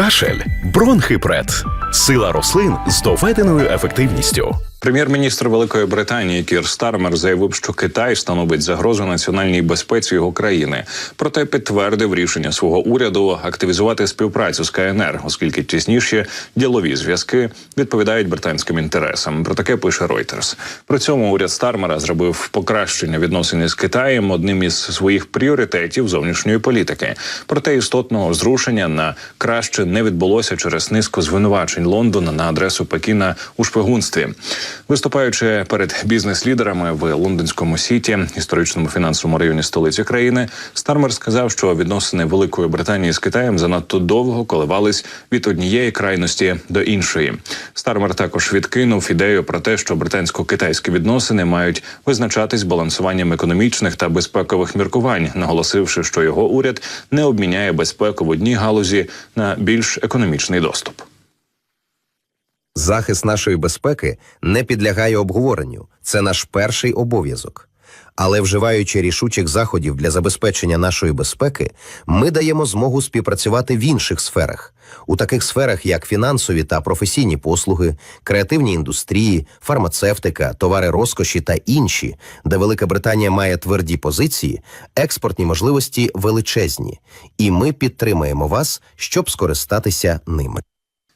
Кашель, бронхипред, сила рослин з доведеною ефективністю. Прем'єр-міністр Великої Британії Кір Стармер заявив, що Китай становить загрозу національній безпеці його країни. Проте підтвердив рішення свого уряду активізувати співпрацю з КНР, оскільки тісніші ділові зв'язки відповідають британським інтересам. Про таке пише Reuters. При цьому уряд Стармера зробив покращення відносин із Китаєм одним із своїх пріоритетів зовнішньої політики. Проте істотного зрушення на краще не відбулося через низку звинувачень Лондона на адресу Пекіна у шпигунстві. Виступаючи перед бізнес-лідерами в лондонському сіті, історичному фінансовому районі столиці країни, Стармер сказав, що відносини Великої Британії з Китаєм занадто довго коливались від однієї крайності до іншої. Стармер також відкинув ідею про те, що британсько-китайські відносини мають визначатись балансуванням економічних та безпекових міркувань, наголосивши, що його уряд не обміняє безпеку в одній галузі на більш економічний доступ. Захист нашої безпеки не підлягає обговоренню. Це наш перший обов'язок. Але вживаючи рішучих заходів для забезпечення нашої безпеки, ми даємо змогу співпрацювати в інших сферах, у таких сферах, як фінансові та професійні послуги, креативні індустрії, фармацевтика, товари розкоші та інші, де Велика Британія має тверді позиції, експортні можливості величезні, і ми підтримаємо вас, щоб скористатися ними.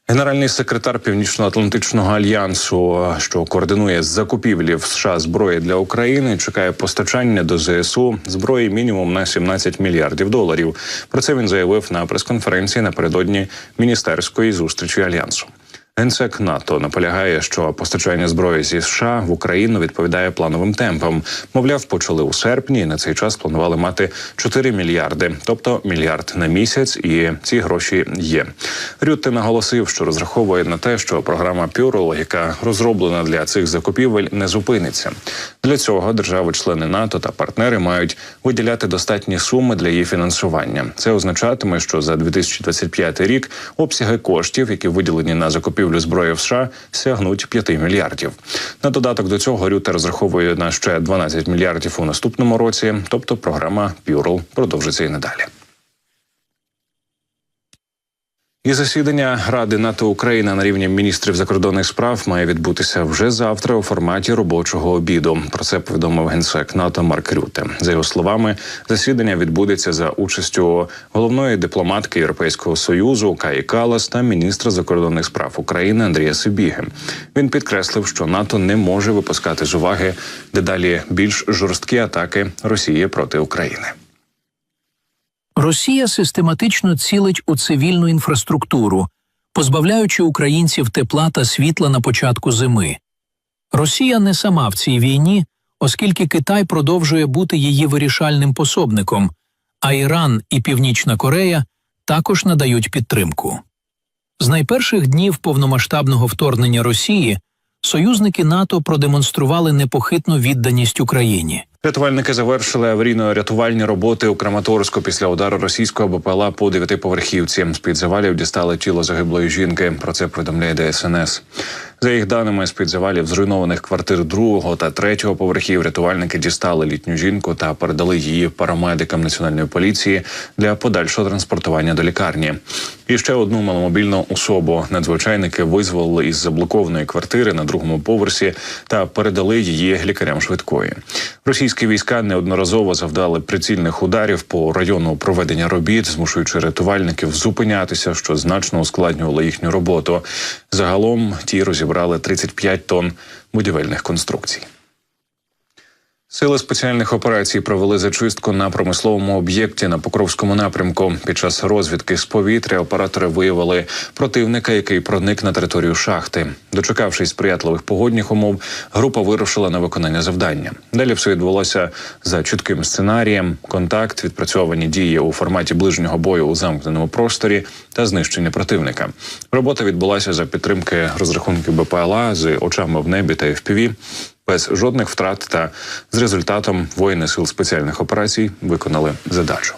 Генеральний секретар Північно-Атлантичного альянсу, що координує закупівлі в США зброї для України, чекає постачання до ЗСУ зброї мінімум на 17 мільярдів доларів. Про це він заявив на прес-конференції напередодні міністерської зустрічі альянсу. Генсек НАТО наполягає, що постачання зброї зі США в Україну відповідає плановим темпам. Мовляв, почали у серпні. і На цей час планували мати 4 мільярди, тобто мільярд на місяць, і ці гроші є. Рютте наголосив, що розраховує на те, що програма Пюрл, яка розроблена для цих закупівель, не зупиниться. Для цього держави-члени НАТО та партнери мають виділяти достатні суми для її фінансування. Це означатиме, що за 2025 рік обсяги коштів, які виділені на закупівлю закупівлю зброї в США сягнуть 5 мільярдів. На додаток до цього Рюте розраховує на ще 12 мільярдів у наступному році. Тобто програма Пюрл продовжиться і надалі. І засідання Ради НАТО Україна на рівні міністрів закордонних справ має відбутися вже завтра у форматі робочого обіду. Про це повідомив генсек НАТО Марк Рюте. За його словами, засідання відбудеться за участю головної дипломатки Європейського союзу Каї Калас та міністра закордонних справ України Андрія Сибіги. Він підкреслив, що НАТО не може випускати з уваги дедалі більш жорсткі атаки Росії проти України. Росія систематично цілить у цивільну інфраструктуру, позбавляючи українців тепла та світла на початку зими. Росія не сама в цій війні, оскільки Китай продовжує бути її вирішальним пособником, а Іран і Північна Корея також надають підтримку. З найперших днів повномасштабного вторгнення Росії союзники НАТО продемонстрували непохитну відданість Україні. Рятувальники завершили аварійно-рятувальні роботи у Краматорську після удару російського БПЛА по дев'ятиповерхівці. З під завалів дістали тіло загиблої жінки. Про це повідомляє ДСНС. За їх даними, з під завалів зруйнованих квартир другого та третього поверхів рятувальники дістали літню жінку та передали її парамедикам національної поліції для подальшого транспортування до лікарні. І ще одну маломобільну особу надзвичайники визволили із заблокованої квартири на другому поверсі та передали її лікарям швидкої. Російські війська неодноразово завдали прицільних ударів по району проведення робіт, змушуючи рятувальників зупинятися, що значно ускладнювало їхню роботу. Загалом ті розібрали 35 тонн будівельних конструкцій. Сили спеціальних операцій провели зачистку на промисловому об'єкті на Покровському напрямку. Під час розвідки з повітря оператори виявили противника, який проник на територію шахти. Дочекавшись сприятливих погодних умов, група вирушила на виконання завдання. Далі все відбулося за чітким сценарієм: контакт, відпрацьовані дії у форматі ближнього бою у замкненому просторі та знищення противника. Робота відбулася за підтримки розрахунків БПЛА з очами в небі та FPV без жодних втрат та з результатом воїни сил спеціальних операцій виконали задачу.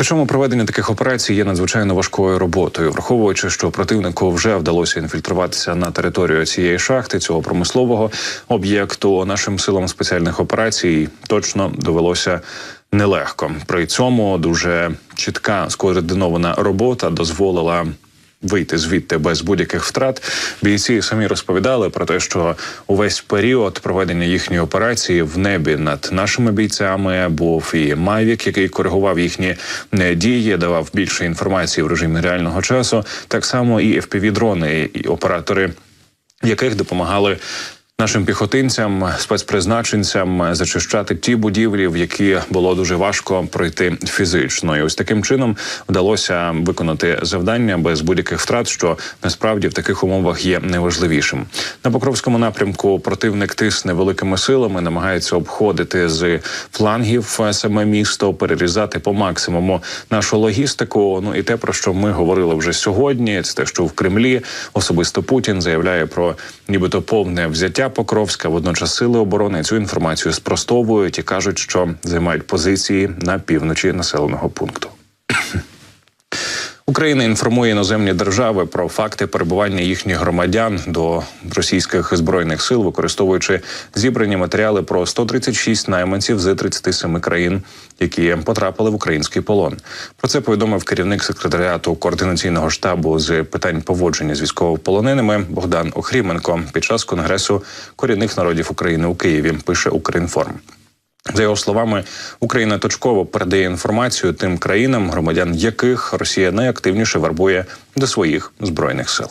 Причому проведення таких операцій є надзвичайно важкою роботою, враховуючи, що противнику вже вдалося інфільтруватися на територію цієї шахти, цього промислового об'єкту. Нашим силам спеціальних операцій точно довелося нелегко. При цьому дуже чітка скоординована робота дозволила. Вийти звідти без будь-яких втрат бійці самі розповідали про те, що увесь період проведення їхньої операції в небі над нашими бійцями був і Майвік, який коригував їхні е, дії, давав більше інформації в режимі реального часу. Так само і fpv дрони і оператори яких допомагали нашим піхотинцям, спецпризначенцям зачищати ті будівлі, в які було дуже важко пройти фізично. І ось таким чином вдалося виконати завдання без будь-яких втрат, що насправді в таких умовах є найважливішим. На Покровському напрямку противник тисне великими силами, намагається обходити з флангів саме місто, перерізати по максимуму нашу логістику. Ну і те, про що ми говорили вже сьогодні, це те, що в Кремлі особисто Путін заявляє про нібито повне взяття Покровська. Водночас сили оборони цю інформацію спростовують і кажуть, що займають позиції на півночі населеного пункту. Україна інформує іноземні держави про факти перебування їхніх громадян до російських збройних сил, використовуючи зібрані матеріали про 136 найманців з 37 країн, які потрапили в український полон. Про це повідомив керівник секретаріату координаційного штабу з питань поводження з військовополоненими Богдан Охріменко під час конгресу корінних народів України у Києві. Пише Укрінформ. За його словами, Україна точково передає інформацію тим країнам, громадян яких Росія найактивніше вербує до своїх збройних сил.